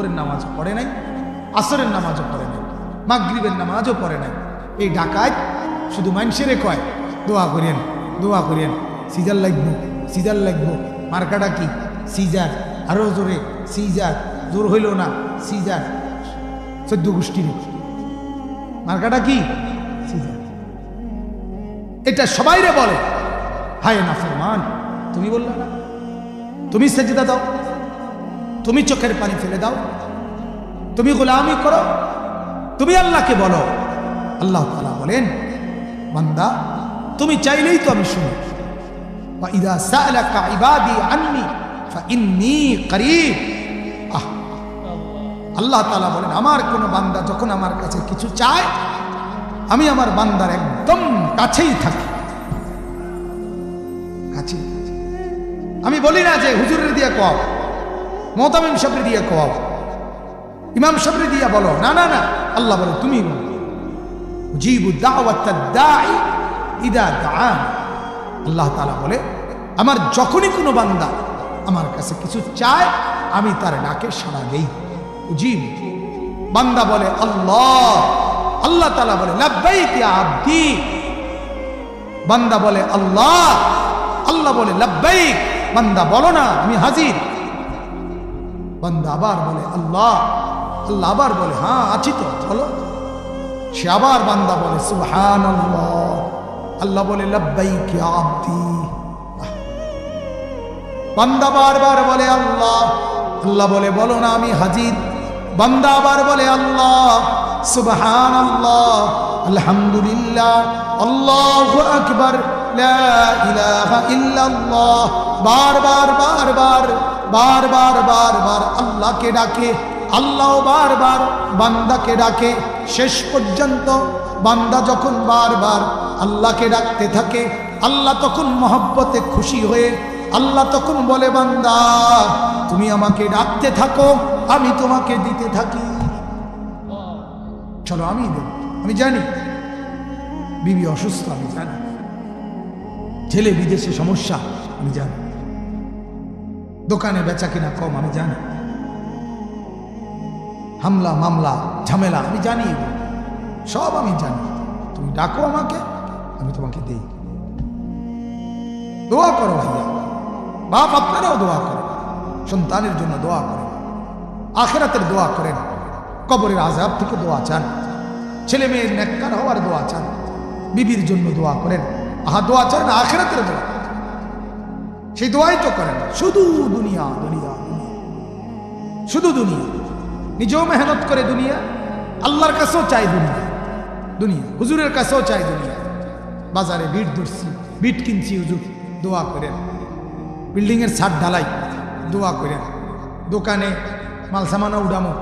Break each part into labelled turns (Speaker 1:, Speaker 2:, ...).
Speaker 1: জোহরের নামাজও পড়ে নাই, আসরের নামাজও পড়ে নাই, মাগরিবের নামাজও পড়ে নাই। এই ডাকাত শুধু মানুষেরে কয়, দোয়া করেন দোয়া করেন। সিজার লাগবো সিজার লাগবো। মার্কাটা কি? সিজার। আরও জোরে, সিজার। জোর হইল না, সিজার। চোদ্দ গোষ্ঠীর। মার্কাটা কি? সিজার। এটা সবাইরে বলে, হায় না ফরমান, তুমি বললে না। তুমি সেজদা দাও। তুমি চোখের পানি ফেলে দাও। তুমি গোলামি করো। তুমি আল্লাহকে বলো। আল্লাহ তালা বলেন মান্দা তুমি চাইলেই তো আমি শুনি। আল্লাহ তালা বলেন, আমার কোনো বান্দা যখন আমার কাছে কিছু চায়, আমি আমার বান্দার একদম কাছেই থাকি। কাছে আমি বলি না যে, হুজুরের দিয়ে কম মোতামিম সাবরি দিয়ে কও ইমাম সাবরি দিয়ে বলো, না না না, আল্লাহ বলে, তুমি বলো ইদা দান আল্লাহ তালা বলে, আমার যখনই কোনো বান্দা আমার কাছে কিছু চায়, আমি তার ডাকে সাড়া দেই। জিব বান্দা বলে, আল্লাহ আল্লাহ তালা বলে, লাব্বাইক ইয়া আব্দি। বান্দা বলে, আল্লাহ আল্লাহ বলে, লাব্বাইক। বান্দা বলো না, আমি হাজির। বান্দা আবার বলে, আল্লাহ আল্লাহ আবার বলে হ্যাঁ আছি তো, বলো। সে আবার বান্দা বলে সুহান আল্লাহ বলে, লব্বাইক ইয়া আব্দি। বান্দা বারবার বলে, আল্লাহ। আল্লাহ বলে, বলো না, আমি হাজির। বান্দা আবার বলে, আল্লাহ। সুবহান আল্লাহ আলহামদুলিল্লাহ আল্লাহু ইলাহা ইল্লাল্লাহ। বারবার বারবার বারবার বারবার আল্লাহকে ডাকে আল্লাহ বার বারবার বান্দাকে ডাকে। শেষ পর্যন্ত বান্দা যখন বারবার আল্লাহকে ডাকতে থাকে, আল্লাহ তখন মহব্বতে খুশি হয়ে, আল্লাহ তখন বলে, বান্দা, তুমি আমাকে ডাকতে থাকো, আমি তোমাকে দিতে থাকি। চলো, আমি আমি জানি, বিবি অসুস্থ, আমি জানি। ছেলে বিদেশে সমস্যা, আমি জানি। দোকানে বেচা কিনা কম, আমি জানি। হামলা, মামলা, ঝামেলা, আমি জানি সব আমি জানি। তুমি ডাকো আমাকে, আমি তোমাকে দেই। দোয়া করো ভাইয়া। বাপ আপনারাও দোয়া করেন। সন্তানের জন্য দোয়া করেন। আখেরাতের দোয়া করেন। কবরের আজাব থেকে দোয়া চান। ছেলে মেয়ের নেককার হওয়ার দোয়া চান। বিবির জন্য দোয়া করেন। আহা, দোয়া চান, আখেরাতের দোয়া। সেই দোয়াই তো করে না। শুধু দুনিয়া দুনিয়া শুধু দুনিয়া। নিজেও মেহনত করে দুনিয়া। আল্লাহর কাছেও চাই দুনিয়া। দুনিয়া। হুজুরের কাছেও চাই দুনিয়া। বাজারে বিট ধরছি, বিট কিনছি, হুজুর। দোয়া করেন। বিল্ডিংয়ের ছাদ ঢালাই, দোয়া করেন। দোকানে মাল সামানা উডামো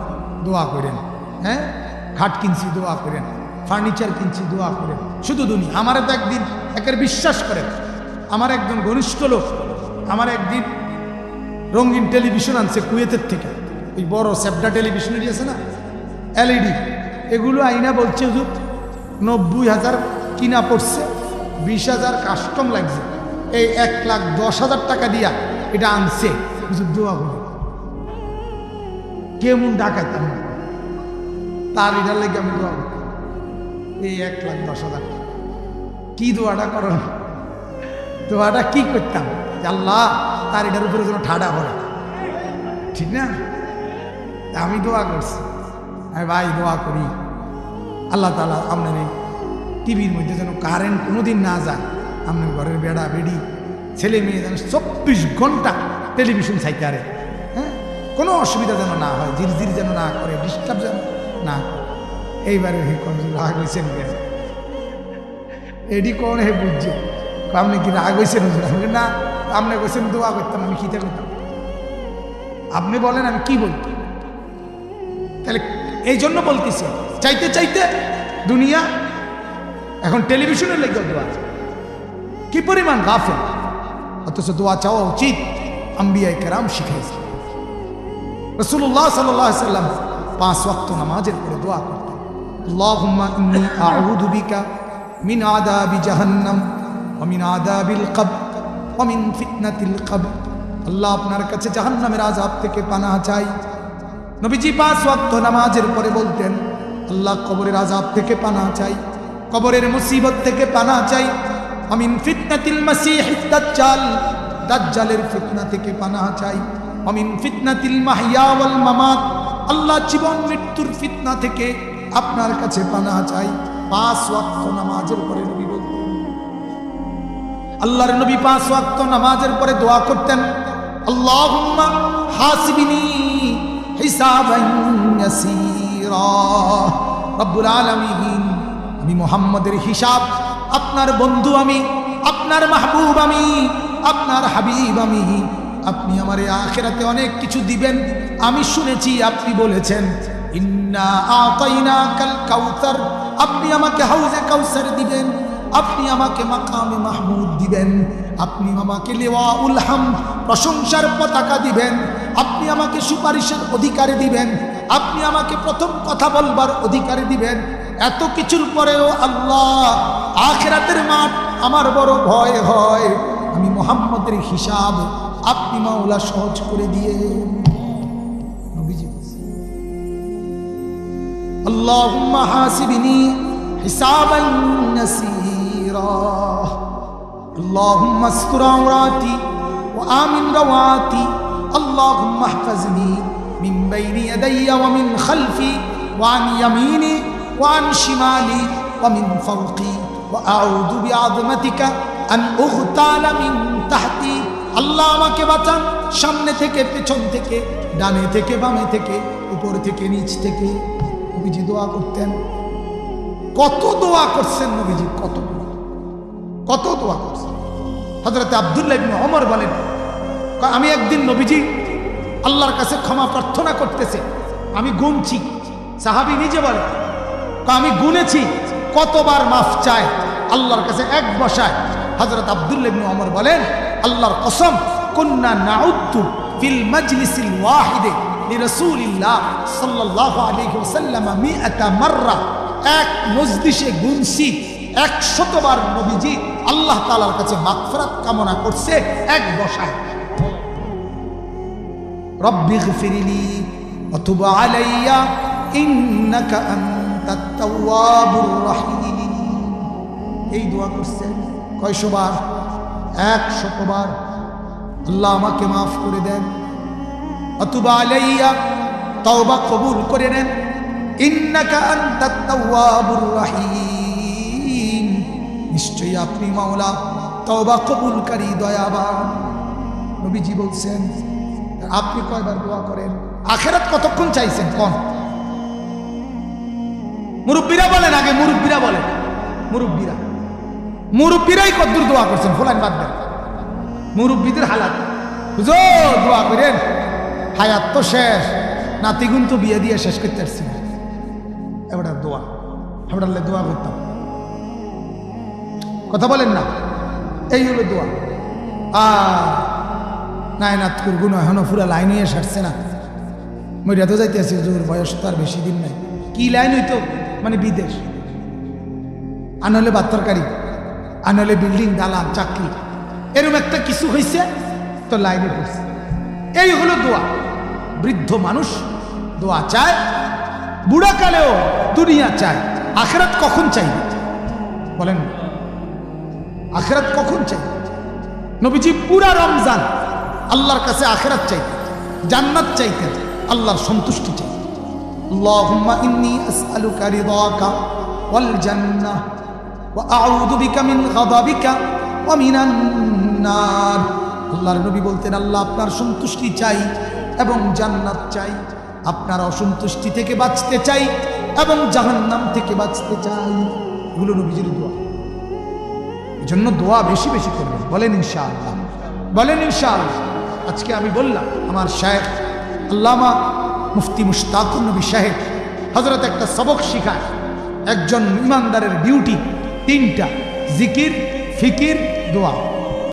Speaker 1: দোয়া করেন। হ্যাঁ? খাট কিনছি, দোয়া করেন। ফার্নিচার কিনছি, দোয়া করেন। শুধু দুনিয়া। আমার তো একদিন একের বিশ্বাস করেন। আমার একজন ঘনিষ্ঠ লোক আমার একদিন রঙিন টেলিভিশন আনছে কুয়েতের থেকে। ওই বড় সেপটা টেলিভিশনের আছে না? এলইডি। এগুলো আইনা বলছে, হুজুর, নব্বই হাজার কিনা পড়ছে, বিশ হাজার কাস্টম লাগছে। এই এক লাখ দশ হাজার টাকা দিয়া এটা আনছে। হুজুর, দোয়া করে কেমন ডাকাইতাম না। তার এটার লেগে আমি দোয়া এই এক লাখ দশ হাজার টাকা। কি দোয়াটা করো দোয়াটা কি করতাম? আল্লাহ, তার এটার উপরে যেন ঠাডা পড়ে ঠিক না? আমি দোয়া করছি। আমি ভাই দোয়া করি। আল্লাহ তালা আপনার এই টিভির মধ্যে যেন কারেন্ট কোনোদিন না যায়। আপনার ঘরের বেড়া, বেড়ি, ছেলে মেয়ে যেন চব্বিশ ঘণ্টা টেলিভিশন আরে হ্যাঁ? কোনো অসুবিধা যেন না হয়, ঝিরঝির যেন না করে ডিস্টার্ব যেন না এইবারে হে কোন রাগ হয়েছেন এডি কোন হে বুঝছে? আপনি কি রাগ হয়েছেন না। আপনি কইছেন দোয়া করতাম, আমি খিতে করতাম আপনি বলেন, আমি কি বলতাম? তাহলে এই জন্য বলতেছি, চাইতে চাইতে দুনিয়া, এখন টেলিভিশনের লেগে দোয়া। কি পরিমাণ গাফেল? অথচ দোয়া চাওয়া উচিত আম্বিয়াই কেরাম শিখাইছে। রসুল্লাহ সাল্লাহ সাল্লাম পাঁচ ওয়াক্ত নামাজের পরে দোয়া করতেন, আল্লাহুম্মা ইন্নী আউযু বিকা মিন আদাবি জাহান্নাম ওয়া মিন আদাবিল কবর ওয়া মিন ফিতনাতিল কবর। আল্লাহ আপনার কাছে জাহান্নামের আযাব থেকে পানাহ চাই। নবীজি পাঁচ ওয়াক্ত নামাজের পরে বলতেন, আল্লাহ কবরের আজাব থেকে পানা চাই, কবরের মুসিবত থেকে পানা চাই। আমিন ফিতনাতিল মাসিহিদ দাজ্জাল, দাজ্জালের ফিতনা থেকে পানা চাই। অমিন ফিতনাতিল মাহইয়া ওয়াল মামাত, আল্লাহ জীবন মৃত্যুর ফিতনা থেকে আপনার কাছে পানা চাই। পাঁচ ওয়াক্ত নামাজের পরে আল্লাহর নবী পাঁচ ওয়াক্ত নামাজের পরে দোয়া করতেন, আল্লাহুম্মা হাসিবিনি হিসাবান ইয়াসীরা। রব্বুল আলামিন, আমি মুহাম্মাদের হিসাব, আপনার বন্ধু আমি, আপনার মাহবুব আমি, আপনার হাবিব আমি, আপনি আমার আখেরাতে অনেক কিছু দিবেন। আমি শুনেছি আপনি বলেছেন, ইন্না আতাইনা কাল কাউসার। আপনি আমাকে হাউজে কাউসার দিবেন। আপনি আমাকে মাকামে মাহমুদ দিবেন, আপনি আমাকে লেওয়া উলহাম প্রশংসার পতাকা দিবেন, আপনি আমাকে সুপারিশের অধিকারে দিবেন, আপনি আমাকে প্রথম কথা বলবার অধিকারে দিবেন, এত কিছুর পরেও আল্লাহ আখেরাতের মাঠ আমার বড় ভয় হয়। আমি মোহাম্মদের হিসাব আপনি মাওলা সহজ করে দিয়ে আল্লাহ হাসিবিনী حسابا يسيرا اللهم استر عوراتي وآمن رواتي اللهم احفظني من بين يدي ومن خلفي وعن يميني وعن شمالي ومن فوقي وأعوذ بعظمتك أن أغتال من تحتي আল্লাহ আমাকে বাঁচান সামনে থেকে পেছন থেকে ডানে থেকে বামে থেকে উপর থেকে নিচ থেকে নবীজি দোয়া করতেন কত দোয়া করছেন নবীজি, কত কত দোয়া করছেন। হজরত আবদুল্লাহ ওমর বলেন আমি একদিন নবীজি আল্লাহর কাছে ক্ষমা প্রার্থনা করতেছে, আমি গুনছি। সাহাবি নিজে বলে আমি গুনেছি, কতবার মাফ চায়, আল্লাহর কাছে এক বসায়। হজরত আবদুল্লাহ ওমর বলেন, আল্লাহর কসম, কুন্না নাউদ্দু ফিল মাজলিসিল ওয়াহিদে লিরাসূলিল্লাহ সাল্লাল্লাহু আলাইহি ওয়াসাল্লাম মিআতা মাররা। এক মজলিসে গুনছি, একশতবার নবীজি আল্লাহ তাআলার কাছে মাগফিরাত কামনা করছে এক বসায়। রব্বি গফিরলি অতুব আলাইয়া, ইন্নাকা তাওয়াবুর রহিম। এই দোয়া করছেন কয়শবার? এক শতবার আল্লাহ আমাকে মাফ করে দেন। অতুবা আলাইয়া, তওবা কবুল করে নেন। ইন্নাকা আনতাত তাওয়াবুর রহিম। নিশ্চয়ই আপনি মাওলা তওবা কবুলকারী, দয়াবান। নবীজি বলছেন, আপনি কয়বার দোয়া করেন? আখেরাত কতক্ষণ চাইছেন? কোন। মুরব্বীরা বলেন আগে, মুরব্বীরা বলেন। মুরব্বীরা। মুরব্বীরাই কদ্দুর দোয়া করছেন? ফোলান বাদ দেন। মুরব্বীদের হালাত। হুজুর, দোয়া করেন। হায়াত তো শেষ। নাতিগুন তো বিয়ে দিয়ে শেষ করতে পারছি না। এবার দোয়া। আমরা দোয়া করতাম। কথা বলেন না? এই হলো দোয়া। আ নাই না তোর গুণ এখনও পুরো লাইন হয়ে সারছে না। মইরা তো যাইতে আছি হুজুর, বয়স তো আর বেশি দিন নাই। কি লাইন হইতো? মানে বিদেশ। আনহলে বাত্তরকারী। আনহলে বিল্ডিং দালান চাকরি। এরকম একটা কিছু হয়েছে তো লাইনে পড়ছে। এই হলো দোয়া। বৃদ্ধ মানুষ দোয়া চায় বুড়াকালেও দুনিয়া চায় আখেরাত কখন চাইবে বলেন আখেরাত কখন চাইবে নবীজি পুরা রমজান আল্লাহর কাছে আখেরাত চাইতেন জান্নাত চাইতেন আল্লাহর সন্তুষ্টি চাইতেন اللهم إني أسألك رضاك والجنة وأعوذ بك من غضبك ومن النار আল্লাহর নবী বলতেন আল্লাহ আপনার সন্তুষ্টি চাই এবং জান্নাত চাই আপনার অসন্তুষ্টি থেকে বাঁচতে চাই এবং জাহান্নাম থেকে বাঁচতে চাই। এগুলো নবীজির দোয়া। এজন্য দোয়া বেশি বেশি করবেন। বলেন ইনশাআল্লাহ। বলেন ইনশাআল্লাহ। আজকে আমি বললাম, আমার শায়েখ আল্লামা মুফতি মুশতাকুর নবী সাহেব হজরত একটা সবক শিখায়। একজন ইমানদারের ডিউটি, তিনটা, জিকির, ফিকির, দোয়া।